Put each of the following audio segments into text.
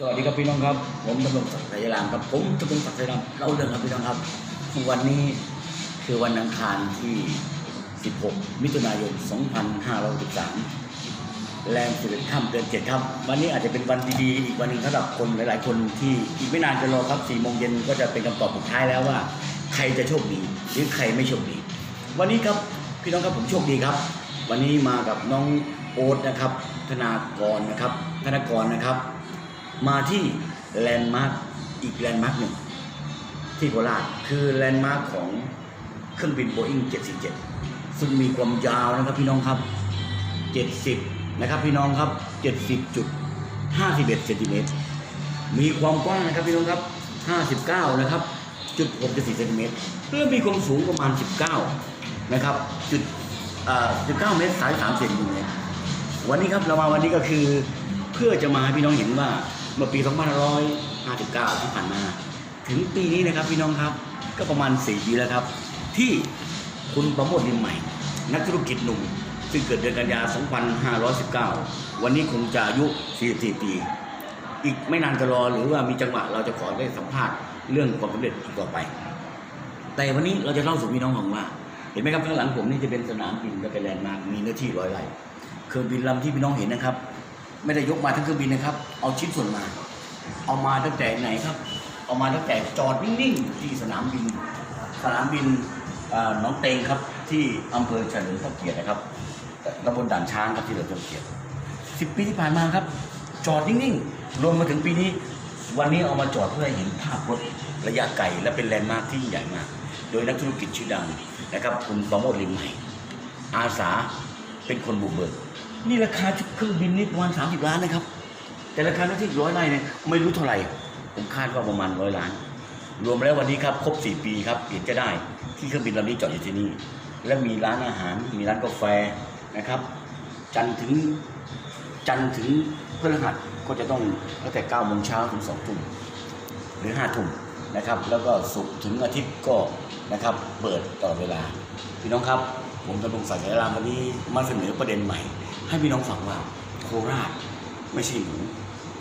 สวัสดีครับพี่น้องครับ ผมตำรวจศักดิ์ไทยรามครับ ผมตำรวจศักดิ์ไทยรามเล่าเรื่องครับพี่น้องครับ วันนี้คือวันอังคารที่ 16 มิถุนายน 2563แรม11ค่ำเดือน7ครับ วันนี้อาจจะเป็นวันดีๆ อีกวันหนึ่งสำหรับคนหลาย ๆ คนที่อีกไม่นานจะรอครับ4โมงเย็นก็จะเป็นคำตอบสุดท้ายแล้วว่า ใครจะโชคดีหรือใครไม่โชคดี วันนี้ครับพี่น้องครับผมโชคดีครับ วันนี้มากับน้องโอ๊ตนะครับ ธนากรนะครับ ธนากรนะครับ มาที่แลนด์มาร์คอีกแลนด์มาร์คหนึ่งที่โคราชคือแลนด์มาร์คของเครื่องบิน Boeing 747 ซึ่งมีความยาวนะครับพี่น้องครับ 70 นะครับพี่น้องครับ 70.51เซนติเมตรมีความกว้างนะครับพี่น้องครับ 59 นะครับจุด64เซนติเมตรเพื่อมีความสูงประมาณ 19 นะครับจุดเอ่อ19 เมตร33เซนติเมตรวันนี้ครับเรามาวันนี้ก็คือเพื่อจะมาให้พี่น้องเห็นว่า เมื่อปี 2559 ที่ผ่านมา ถึงปีนี้นะครับพี่น้องครับก็ประมาณ 4 ปีแล้วครับ ที่คุณประโมทนินใหม่ นักธุรกิจหนุ่ม ซึ่งเกิดเดือนกันยา 2519 วันนี้คงจะอายุ 44 ปี อีกไม่นานจะรอหรือว่ามีจังหวะเราจะขอได้สัมภาษณ์เรื่องความสำเร็จต่อไป แต่วันนี้เราจะเล่าสู่พี่น้องฟังว่า เห็นไหมครับข้างหลังผมนี่จะเป็นสนามบินและเป็นแลนด์มาร์คมีเนื้อที่ร้อยไร่เครื่องบินลำที่พี่น้องเห็นนะครับ ไม่ได้ยกมาทั้งเครื่องบินนะครับ เอาชิ้นส่วนมา เอามาตั้งแต่ไหนครับ เอามาตั้งแต่จอดนิ่งๆที่สนามบิน สนามบินน้องเตงครับ ที่อำเภอเฉลิมพระเกียรตินะครับตำบลด่านช้างครับที่เฉลิมพระเกียรติสิบปีที่ผ่านมาครับ จอดนิ่งๆรวมมาถึงปีนี้ วันนี้เอามาจอดเพื่อให้เห็นภาพรถระยะไกลและเป็นแลนด์มาร์คที่ใหญ่มาก โดยนักธุรกิจชื่อดังนะครับคุณประโมทลิมใหม่อาสาเป็นคนบุกเบิก นี่ราคาเครื่องบินนี่ประมาณ30ล้านนะครับ แต่ราคาหน้าที่ร้อยไร่เนี่ยไม่รู้เท่าไหร่ ผมคาดว่าประมาณร้อยล้าน รวมแล้ววันนี้ครับครบ4ปีครับเห็นจะได้ที่เครื่องบินลำนี้จอดอยู่ที่นี่ และมีร้านอาหารมีร้านกาแฟนะครับ จันทร์ถึงจันทร์ถึงพฤหัสก็จะต้องตั้งแต่9โมงเช้าถึง2ทุ่มหรือห้าทุ่มนะครับ แล้วก็ศุกร์ถึงอาทิตย์ก็นะครับ เปิดตลอดเวลา พี่น้องครับ ผมกำลังสายรามวันนี้มาเสนอประเด็นใหม่ ให้พี่น้องฟังว่าโคราชไม่ใช่หมู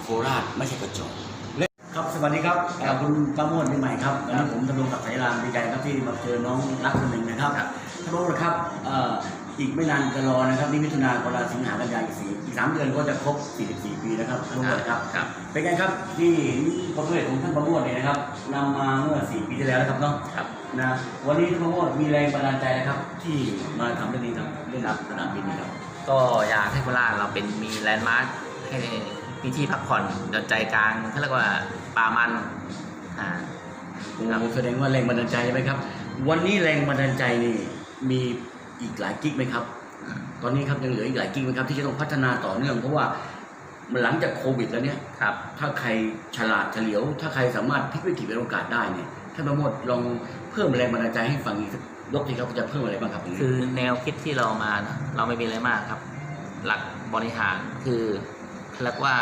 โคราชไม่ใช่กระจอกและครับสวัสดีครับเอ่อคุณประโมทปีใหม่ครับวันนี้ผมดำรงศักดิ์สายรามดีใจครับที่มาเจอน้องรักคนหนึ่งนะครับท่านรู้นะครับเอ่ออีกไม่นานจะรอนะครับนี่มิถุนายนกรกฎาคมสิงหากันยายนอีกสี่อีก สามเดือนก็จะครบ 44 ปีนะครับท่านรู้นะครับ ครับเป็นไงครับที่ความสำเร็จของท่านประโมทเนี่ยนะครับนำมาเมื่อ 4 ปีที่แล้วนะครับเนาะครับนะวันนี้ท่านประโมทมีแรงบันดาลใจนะครับ ที่มาทำเรื่องนี้ครับเรื่องสนามบินนี่ครับ ก็อยากให้โคราชเราเป็นมีแลนด์มาร์คให้มีที่พักผ่อนหย่อนใจกลางเขาเรียกว่าป่ามันอ่าโอ้โหแสดงว่าแรงบันดาลใจใช่ไหมครับ วันนี้แรงบันดาลใจนี่มีอีกหลายกิ๊กไหมครับ ตอนนี้ครับยังเหลืออีกหลายกิ๊กไหมครับที่จะต้องพัฒนาต่อเนื่อง เพราะว่าหลังจากโควิดแล้วเนี่ยครับถ้าใครฉลาดเฉลียว ถ้าใครสามารถพลิกวิกฤตเป็นโอกาสได้เนี่ยท่านประโมทลองเพิ่มแรงบันดาลใจให้ฟังอีกสักยกทีครับจะเพิ่มอะไรบ้างครับตรงนี้คือแนวคิดที่เรามานะเราไม่มีอะไรมากครับ หลักบริหารคือเรียกว่า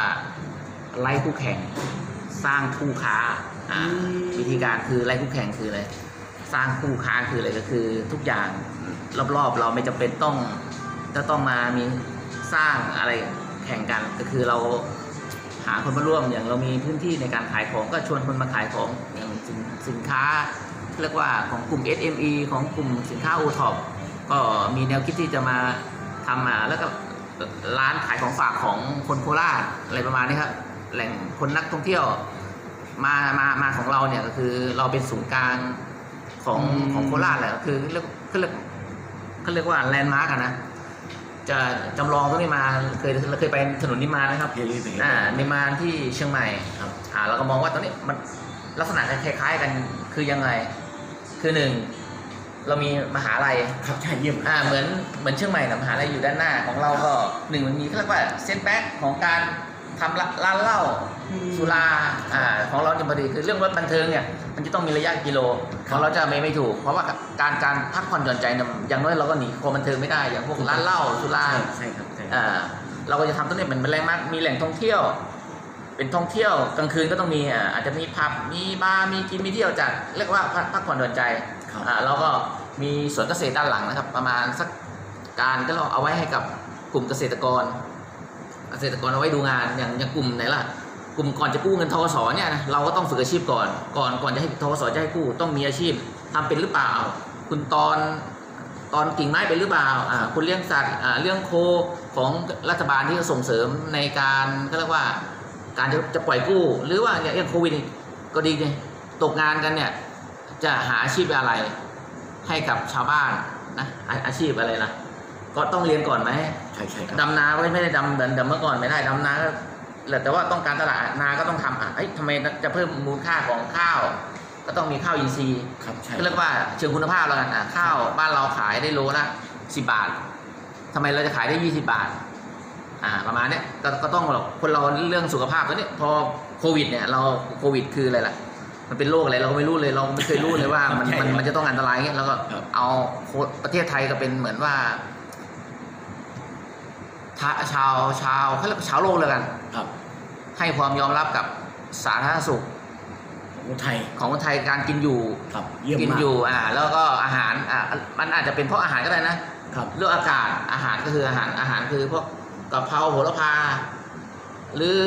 ไล่คู่แข่งสร้างคู่ค้าอ่าวิธีการคือไล่คู่แข่งคืออะไรสร้างคู่ค้าคืออะไรก็คือทุกอย่างรอบๆ เราไม่จำเป็นต้อง จะต้องมามีสร้างอะไรแข่งกันก็คือเราหาคนมาร่วมอย่างเรามีพื้นที่ในการขายของก็ชวนคนมาขายของอย่างสินสินค้าเรียกว่าของกลุ่ม SME ของกลุ่มสินค้า o t o p ก็มีแนวคิดที่จะมาทำมาแล้วก็ร้านขายของฝากของคนโคราชอะไรประมาณนี้ครับแหล่งคนนักท่องเที่ยวมามามาของเราเนี่ยก็คือเราเป็นศูนย์กลางของของโคราชแหละก็คือเรียกเขาเรียกเขาเรียกว่าแลนด์มาร์กนะ จะจำลองตรงนี้มาเคยเคยไปถนนนิมานนะครับเฮลิเป็นไงอ่าในมานที่เชียงใหม่ครับอ่าเราก็มองว่าตอนนี้มันลักษณะคล้ายๆกันคือยังไง คือหนึ่งเรามีมหาลัยครับใช่เยี่ยมอ่าเหมือนเหมือนเชียงใหม่นะมหาลัยอยู่ด้านหน้าของเราก็หนึ่งมันมีเขาเรียกว่าเส้นแบ็คของการ ทำร้านร้านเหล้าอืมสุราอ่าของเราจะพอดีคือเรื่องรถบันเทิงเนี่ยมันจะต้องมีระยะกิโลคขรับองเราจะไม่ไม่ถูก เพราะว่าการการพักผ่อนหย่อนใจเนี่ยอย่างน้อยเราก็หนีความบันเทิงไม่ได้อย่างพวกร้านเหล้าสุราใช่ใช่ครับใช่ครับอ่าเราก็จะทำตรงนี้เป็นแหล่งมากมีแหล่งท่องเที่ยว เป็นท่องเที่ยวกลางคืนก็ต้องมีอ่าอาจจะมีผับมีบาร์มีกินมีเที่ยวจัดเรียกว่าพักพักผ่อนหย่อนใจครับอ่าเราก็มีสวนเกษตรด้านหลังนะครับ ประมาณสักการก็เราเอาไว้ให้กับกลุ่มเกษตรกร เกษตรกรเอาไว้ดูงานอย่างอย่างกลุ่มไหนล่ะกลุ่มก่อนจะกู้เงินทกสเนี่ยนะเราก็ต้องฝึกอาชีพก่อน ก่อนก่อนจะให้ทกสจะให้กู้ต้องมีอาชีพทำเป็นหรือเปล่า คุณตอนตอนกิ่งไม้เป็นหรือเปล่าอ่าคุณเลี้ยงสัตว์อ่าเรื่องโคของรัฐบาลที่จะส่งเสริมในการก็เรียกว่าการจะจะปล่อยกู้ หรือว่าอย่างโควิดก็ดีไงตกงานกันเนี่ยจะหาอาชีพอะไรให้กับชาวบ้านนะอาอาชีพอะไรล่ะ ก็ต้องเรียนก่อนไหม ใช่ใช่ครับดำนาก็ไม่ได้ดำเหมือนดำเมื่อก่อนไม่ได้ดำนาก็แต่ว่าต้องการตลาดนาก็ต้องทำอะเอ้ยทำไมจะเพิ่มมูลค่าของข้าว ก็ต้องมีข้าวอินทรีย์ครับใช่ก็เรียกว่าเชิงคุณภาพแล้วกันอะข้าวบ้านเราขายได้โลละสิบาททำไมเราจะขายได้ยี่สิบาท อ่า ประมาณเนี้ยก็ก็ต้องหรอกคนเราเรื่องสุขภาพตัวเนี้ยพอโควิดเนี่ยเราโควิดคืออะไรล่ะมันเป็นโรคอะไรเราก็ไม่รู้เลยเราไม่เคยรู้เลยว่ามันมันมันจะต้องอันตรายเงี้ยแล้วก็เอาโคประเทศไทยก็เป็นเหมือนว่าทะ ชาวชาวเขาเรียกว่าชาวโลกเลยกัน ครับ ให้ความยอมรับกับสาธารณสุขคนไทยของคนไทยการกินอยู่ครับเยี่ยมกินมากอยู่อ่าแล้วก็อาหารอ่ามันอาจจะเป็นเพราะอาหารก็ได้นะครับ เรื่องอากาศอาหารก็คืออาหารอาหารคือพวกกะเพราโหระพา หรือ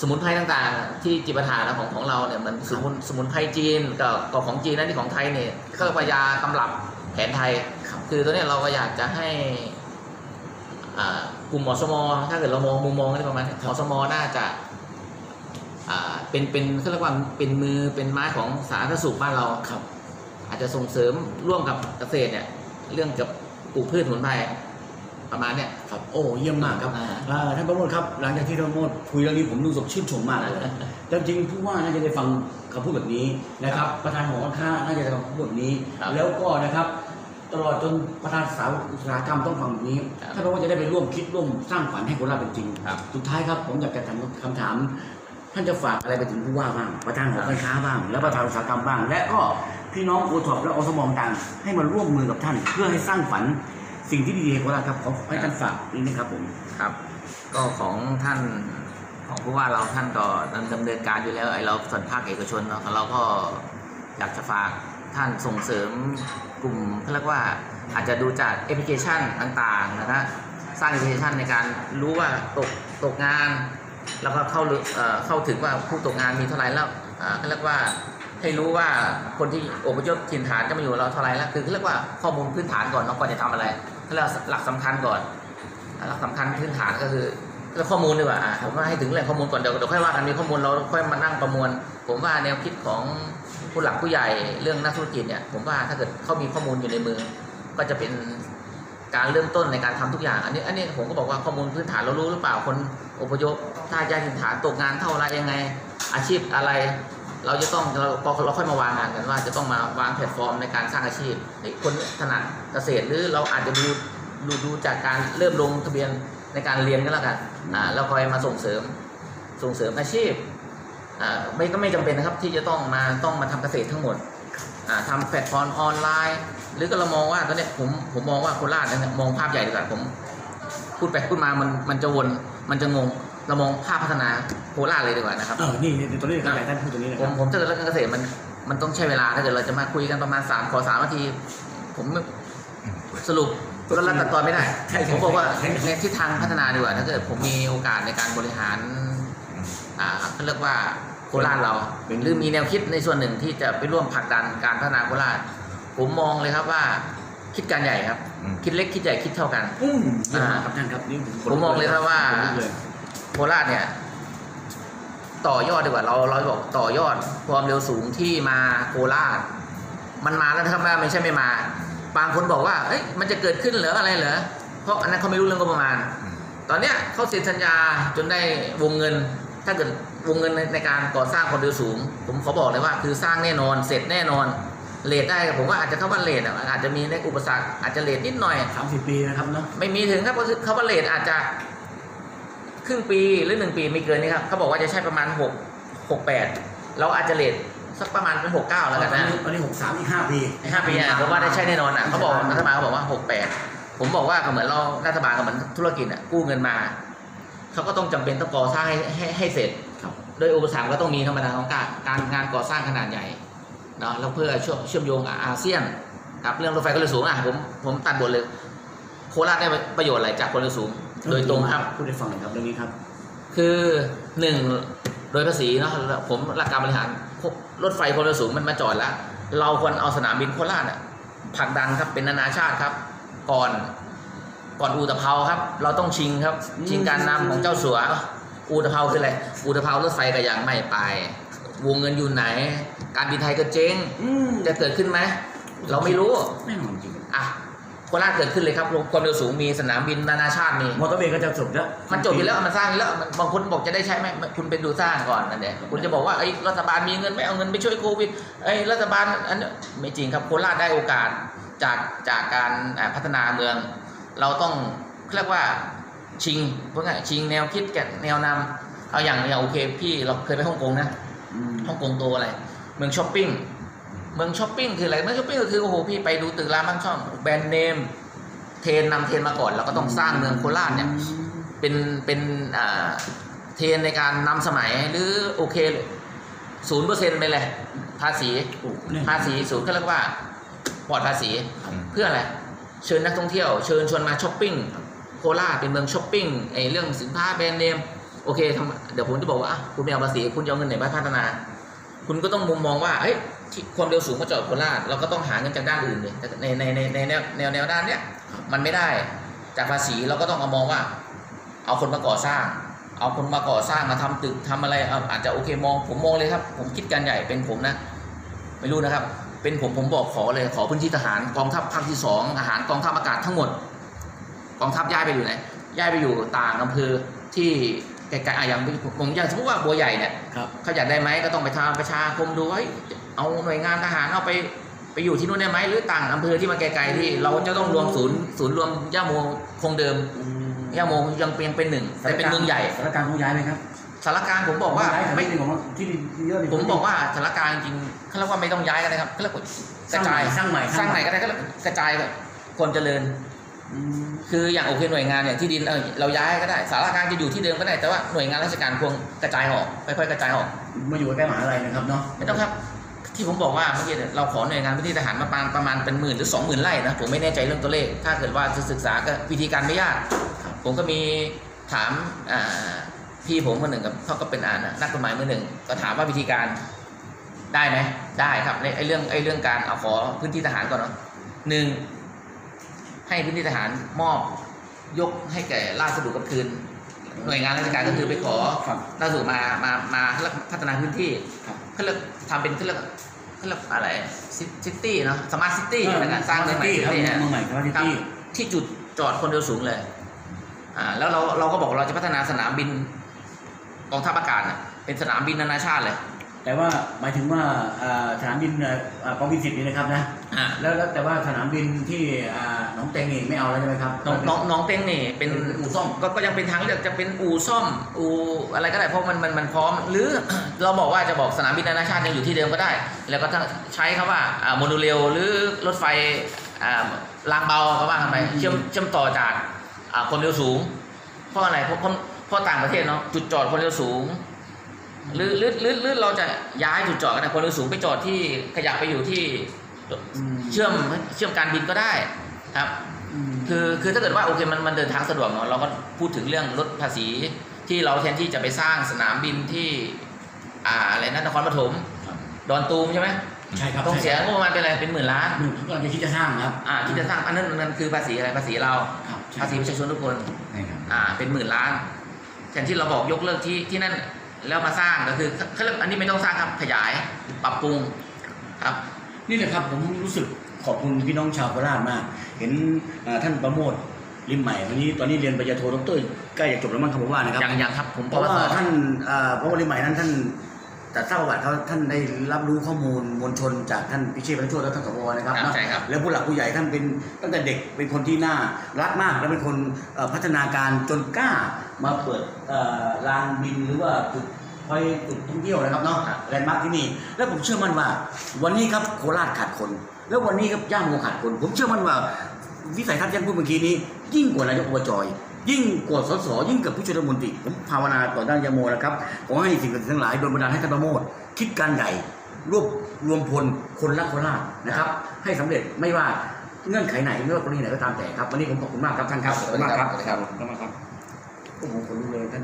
สมุนไพรต่างๆ ที่จิปาถะนะของของเราเนี่ยมันสมุนสมุนไพรจีนกับกับของจีนนั่นที่ของไทยเนี่ยก็พยาตำรับแผนไทย ครับ คือตัวเนี้ยเราก็อยากจะให้อ่า กลุ่มหมอสมอถ้าเกิดเรามองมุมมองได้ประมาณนี้หมอสมอน่าจะอ่าเป็นเป็นเขาเรียกว่าเป็นมือเป็นไม้ของสาธารณสุขบ้านเราครับ อาจจะส่งเสริมร่วมกับเกษตรเนี่ย เรื่องกับปลูกพืชสมุนไพรประมาณเนี้ยครับโอ้เยี่ยมมากครับอ่าอ่าท่านประโมทครับ หลังจากที่ท่านประโมทคุยเรื่องนี้ผมรู้สึกชื่นชมมากเลยแต่จริงผู้ว่าน่าจะได้ฟังคำพูดแบบนี้นะครับ ประธานหอการค้าน่าจะได้ฟังคำพูดแบบนี้ครับแล้วก็นะครับ ตลอดจนประธานสาวอุตสาหกรรมต้องฟังแบบนี้ครับท่านประโมทจะได้ไปร่วมคิดร่วมสร้างฝันให้โคราชเป็นจริงครับสุดท้ายครับผมอยากจะถามคำถาม ท่านจะฝากอะไรไปถึงผู้ว่าบ้าง ประธานหอการค้าบ้าง และประธานอุตสาหกรรมบ้าง และก็พี่น้องโอท็อปและอสมต่างให้มาร่วมมือกับท่าน เพื่อให้สร้างฝันสิ่งที่ดีๆให้โคราชครับขอให้ท่านฝากนิดนะครับผมครับ ก็ของท่านของผู้ว่าเราท่านก็ดำเนินการอยู่แล้วไอ้เราส่วนภาคเอกชนเนาะเราก็อยากจะฝาก ท่านส่งเสริมกลุ่มเขาเรียกว่าอาจจะดูจากแอปพลิเคชันต่างๆนะฮะสร้างแอปพลิเคชันในการรู้ว่าตกตกงาน แล้วก็เข้าเอ่อเข้าถึงว่าผู้ตกงานมีเท่าไหร่แล้วเขาเรียกว่าให้รู้ว่าคนที่อพยพถิ่นฐานจะมาอยู่เราเท่าไหร่แล้วคือเรียกว่าข้อมูลพื้นฐานก่อนเนาะก่อนจะทำอะไรเขาเรียกว่าหลักสำคัญก่อนหลักสำคัญพื้นฐานก็คือเรื่องข้อมูลดีกว่าผมว่าให้ถึงแหล่งข้อมูลก่อนเดี๋ยวเดี๋ยวค่อยว่ากันมีข้อมูลเราค่อยมานั่งประมวล ผมว่าแนวคิดของ ผู้หลักผู้ใหญ่เรื่องนักธุรกิจเนี่ยผมว่าถ้าเกิดเขามีข้อมูลอยู่ในมือ ก็จะเป็นการเริ่มต้นในการทำทุกอย่าง อันนี้อันนี้ผมก็บอกว่าข้อมูลพื้นฐานเรารู้หรือเปล่าคนอพยพถ้าย้ายถิ่นฐานตกงานเท่าไรยังไง อาชีพอะไร เราจะต้องเราเราค่อยมาวางงานกันว่า จะต้องมาวางแพลตฟอร์มในการสร้างอาชีพคนถนัดเกษตรหรือเราอาจจะดูดูดูจากการเริ่มลงทะเบียนในการเรียนก็แล้วกันอ่าแล้วคอยมาส่งเสริมส่งเสริมอาชีพ ไม่ก็ไม่จำเป็นนะครับที่จะต้องมาต้องมาทำเกษตรทั้งหมดอ่าทำแพลตฟอร์มออนไลน์ หรือก็เรามองว่าตอนเนี้ยผมผมมองว่าโคราชเนี่ยมองภาพใหญ่ดีกว่าผม พูดไปพูดมามันมันจะวนมันจะงงเรามองภาพพัฒนาโคราชเลยดีกว่านะครับเออนี่นี่ตัวนี้ครับท่านพูดตรงนี้นะผครัมบผมถ้าเกิดเรื่องเกษตรมันมันต้องใช้เวลาถ้าเกิดเราจะมาคุยกันประมาณสามขอสามนาที ผมสรุปก็รัดตัดตอนไม่ได้ใช่ใช่ผมบอกว่าใช่ในทิศทางพัฒนาดีกว่าถ้าเกิดผมมีโอกาสในการบริหารอ่าเขาเรียกว่าโคราชเราเป็นหรือมีแนวคิดในส่วนหนึ่งที่จะไปร่วมผลักดันการพัฒนาโคราช ผมมองเลยครับว่าคิดการใหญ่ครับอืมคิดเล็กคิดใหญ่คิดเท่ากันอืมเยี่ยมมากครับท่านครับนี่ผมมองเลยครับว่าผมรู้เลยโคราชเนี่ยต่อยอดดีกว่าเราเราบอกต่อยอดความเร็วสูงที่มาโคราช มันมาแล้วนะครับว่าไม่ใช่ไม่มา บางคนบอกว่าเอ้ยมันจะเกิดขึ้นเหรออะไรเหรอเพราะอันนั้นเขาไม่รู้เรื่องงบประมาณ ตอนเนี้ยเขาเซ็นสัญญาจนได้วงเงิน ถ้าเกิดวงเงินในในการก่อสร้างความเร็วสูง ผมขอบอกเลยว่าคือสร้างแน่นอน เสร็จแน่นอนเลทได้ผมว่าอาจจะเข้าว่าเลทอะอาจจะมีในอุปสรรคอาจจะเลทนิดหน่อยสามสิบปีนะครับเนาะไม่มีถึงครับก็คือเขาว่าเลทอาจจะครึ่งปีหรือหนึ่งปีไม่เกินนี้ครับเขาบอกว่าจะใช้ประมาณหกหกแปดเราอาจจะเลทสักประมาณเป็นหกเก้าแล้วกันนะตอนนี้หกสามอีกห้าปีในห้าปีอะผมว่าได้ใช้แน่นอนอะเขาบอกรัฐบาลเขาบอกว่าหกแปดผมบอกว่าก็เหมือนเรารัฐบาลก็เหมือนธุรกิจอะกู้เงินมา เขาก็ต้องจำเป็นต้องก่อสร้างให้ให้ให้เสร็จครับโดยอุปสรรคก็ต้องมีธรรมดาของการการงานก่อสร้างขนาดใหญ่เนาะแล้วเพื่อเชื่อมเชื่อมโยงกับอาเซียนครับเรื่องรถไฟความเร็วสูงอะผมผมตัดบทเลยโคราชได้ประโยชน์อะไรจากความเร็วสูง โดยตรงครับพูดให้ฟังหน่อยครับเรื่องนี้ครับ คือหนึ่งโดยภาษีเนาะผมหลักการบริหารรถไฟความเร็วสูงมันมาจอดแล้ว เราควรเอาสนามบินโคราชอะผลักดันครับเป็นนานาชาติครับ ก่อน ก่อนอูตะเภาครับ เราต้องชิงครับ ชิงการนำของเจ้าสัว อูตะเภาคืออะไร อูตะเภารถไฟก็ยังไม่ไป วงเงินอยู่ไหน การบินไทยก็เจ๊งอืมจะเกิดขึ้นไหมเราไม่รู้แน่นอนจริงอะโคราชเกิดขึ้นเลยครับความเร็วสูงมีสนามบินนานาชาติมีมอเตอร์เวย์ก็จะจบแล้วมันจบอยู่แล้วมันสร้างอยู่แล้วมันบางคนบอกจะได้ใช้ไหมคุณเป็นดูสร้างก่อนนั่นแหละคุณจะบอกว่าไอ้ยรัฐบาลมีเงินไม่เอาเงินไปช่วยโควิดไอ้ยรัฐบาลอันนี้ไม่จริงครับโคราชได้โอกาสจากจากการอ่าพัฒนาเมือง เราต้องเรียกว่าชิงเพื่อไงชิงแนวคิดแกะแนวนำเอาอย่างเนี่ยโอเค พี่เราเคยไปฮ่องกงนะอืมฮ่องกงโตอะไร เมืองช้อปปิ้งเมืองช้อปปิ้งคืออะไรเมืองช้อปปิ้งก็คือโอ้โหพี่ไปดูตึกรามบ้านช่องแบรนด์เนมเทรนนำเทรนมาก่อนเราก็ต้องสร้างเมืองโคราชเนี่ยเป็นเป็นอ่าเทรนในการนำสมัยหรือโอเคศูนย์เปอร์เซ็นต์ไปเลยภาษีโอ้แน่นอนภาษีศูนย์ก็เรียกว่าปลอดภาษีเพื่ออะไร เชิญนักท่องเที่ยว เชิญชวนมาช้อปปิ้งโคราชเป็นเมืองช้อปปิ้งไอ้เรื่องสินค้าแบรนด์เนมโอเคทำเดี๋ยวผมจะบอกว่าคุณไม่เอาภาษีคุณจะเอาเงินไหนไปพัฒนา คุณก็ต้องมุมมองว่าเอ้ยที่ความเร็วสูงมาจอดโคราชเราก็ต้องหาเงินจากด้านอื่นเลยในในในในแนวแนวแนวด้านเนี้ยมันไม่ได้จากภาษีเราก็ต้องเอามองว่า เอาคนมาก่อสร้าง เอาคนมาก่อสร้างมาทำตึกทำอะไรอาจจะโอเคมอง ผมมองเลยครับ ผมคิดการใหญ่เป็นผมนะ ไม่รู้นะครับ เป็นผมผมบอกขอเลยขอพื้นที่ทหารกองทัพภาคที่สองอาหารกองทัพอากาศทั้งหมด กองทัพย้ายไปอยู่ไหนย้ายไปอยู่ต่างอำเภอที่ไกลๆอะอย่างผมอย่างสมมติว่าบัวใหญ่เนี่ยครับ เขาอยากได้ไหมก็ต้องไปทำประชาคมดูว่าเฮ้ยเอาหน่วยงานทหารเอาไปไปอยู่ที่นู่นได้ไหมหรือต่างอำเภอที่มันไกลๆที่เราจะต้องรวมศูนย์ศูนย์รวมย่าโมคงเดิมอืมย่าโมยังเป็นเป็นหนึ่งแต่เป็นเมืองใหญ่สถานการณ์ต้องย้ายไหมครับ สารกลางผมบอกว่าย้ายไม่ที่ดินของที่ดินเยอะเลยผมบอกว่าสารกลางจริงๆเขาเรียกว่าไม่ต้องย้ายกันนะครับเขาเรียกว่ากระจายสร้างใหม่สร้างใหม่ก็ได้ก็กระจายคนเจริญอืมคืออย่างโอเคหน่วยงานเนี่ยที่ดินเออเราย้ายก็ได้สารกลางจะอยู่ที่เดิมก็ได้แต่ว่าหน่วยงานราชการควรกระจายออกค่อยๆกระจายออกมาอยู่ใกล้มหาลัยนะครับเนาะไม่ต้องครับที่ผมบอกว่าเมื่อกี้เนี่ยเราขอหน่วยงานพื้นที่ทหารมาประมาณประมาณเป็นหมื่นหรือสองหมื่นไร่นะผมไม่แน่ใจเรื่องตัวเลข ถ้าเกิดว่าจะศึกษาก็วิธีการไม่ยาก ผมก็มีถามอ่า พี่ผมคนหนึ่งกับเขาก็เป็นอ่านนักกฎหมายมือหนึ่งก็ถามว่าวิธีการได้ไหมได้ครับในไอ้เรื่องไอ้เรื่องการเอาขอพื้นที่ทหารก่อนเนาะหนึ่งให้พื้นที่ทหารมอบยกให้แก่ราชสดุกับคืนหน่วยงานราชการก็คือไปขอครับล่าสุดมามามาพัฒนาพื้นที่ครับเขาเรียกทำเป็นเขาเรียกเขาเรียกอะไรซิตี้เนาะสมาร์ทซิตี้ในการสร้างเมืองใหม่ครับซิตี้เมืองใหม่ครับซิครับตี้ที่จุดจอดคนเร็วสูงเลยอ่าแล้วเราเราก็บอกว่าเราจะพัฒนาสนามบิน กองทัพอากาศน่ะเป็นสนามบินนานาชาติเลย แต่ว่าหมายถึงว่าอ่าสนามบินเอ่ออ่ากองบินสิบนี่นะครับนะอ่าแล้วแล้วแต่ว่าสนามบินที่อ่าหนองเตงนี่ไม่เอาแล้วใช่ไหมครับน้องน้องน้องเต้งนี่เป็นเป็นอู่ซ่อมก็ก็ยังเป็นทางเลือกจะเป็นอู่ซ่อมอู่อะไรก็ได้เพราะมันมันมันพร้อม หรือเราบอกว่าจะบอกสนามบินนานาชาติยังอยู่ที่เดิมก็ได้ แล้วก็ถ้าใช้คำว่าอ่าโมโนเรลหรือรถไฟอ่ารางเบาก็ว่ากันไปเชื่อมเชื่อมต่อจากอ่าคนเร็วสูง เพราะอะไรเพราะคนเพ ราะต่างประเทศเนาะจุดจอดคนเร็วสูงหรือหรือหรือหรือเราจะย้ายจุดจอดกันนะคนเร็วสูงไปจอดที่ขยับไปอยู่ที่มเชื่อมเชื่อมการบินก็ได้ครับมคือคือถ้าเกิดว่าโอเคมันมันเดินทางสะดวกเนาะเราก็พูดถึงเรื่องลดภาษีที่เราแทนที่จะไปสร้างสนามบินที่ อ่าอะไรนะนครปฐมครับดอนตูมใช่ไหมใช่ครับต้องเสียงบประมาณเป็นอะไรเป็นหมื่นล้านหนึ่งกำลังจะคิดจะสร้างครับอ่าที่จะสร้างอันนั้นอันนั้นคือภาษีอะไรภาษีเราครับใช่ภาษีประชาชนทุกคนใช่ครับอ่าเป็นหมื่นล้าน แทนที่เราบอกยกเลิกที่ที่นั่นแล้วมาสร้างก็คือเขาเรียกอันนี้ไม่ต้องสร้างครับขยายปรับปรุงครับ นี่แหละครับผมรู้สึกขอบคุณพี่น้องชาวโคราชมาก เห็นเอ่อท่านประโมทริมใหม่วันนี้ตอนนี้เรียนปริญญาโทดรใกล้จะจบแล้วมั้งครับผมว่านะครับยังยังครับผมเพราะว่าปวสท่านเอ่อพระวริใหม่นั้นท่าน แต่ทราบประวัติเขาท่านได้รับรู้ข้อมูลมวลชนจากท่านพิเชษฐ์พระโชติและท่านสวนะครับครับเนาะใช่ครับ แล้วผู้หลักผู้ใหญ่ท่านเป็นตั้งแต่เด็กเป็นคนที่น่ารักมาก และเป็นคนเอ่อพัฒนาการจนกล้ามาเปิดเอ่อลานบินหรือว่าจุดคอยจุดท่องเที่ยวนะครับเนาะแลนด์มาร์คที่นี่แล้วผมเชื่อมั่นว่า วันนี้ครับโคราชขาดคน แล้ววันนี้ครับย่าโมขาดคน ผมเชื่อมั่นว่า วิสัยทัศน์ที่ท่านพูดเมื่อกี้นี้ ยิ่งกว่านายกอบจยิ่งกว่าสสยิ่งกับผู้ช่วยรัฐมนตรีผมภาวนาต่อด้านยาโมนะครับขอให้สิ่งศักดิ์สิทธิ์ทั้งหลายโดนบันดาลให้ท่านประโมทคิดการใหญ่รวบรวมพลคนรักโคราชนะครับ ให้สำเร็จไม่ว่าเงื่อนไขไหนไม่ว่ากรณีไหนก็ตามแต่ครับวันนี้ผมขอบคุณมากครับท่านครับสวัสดีครับขอบคุณมากครับโอ้โหคนรู้เลยท่าน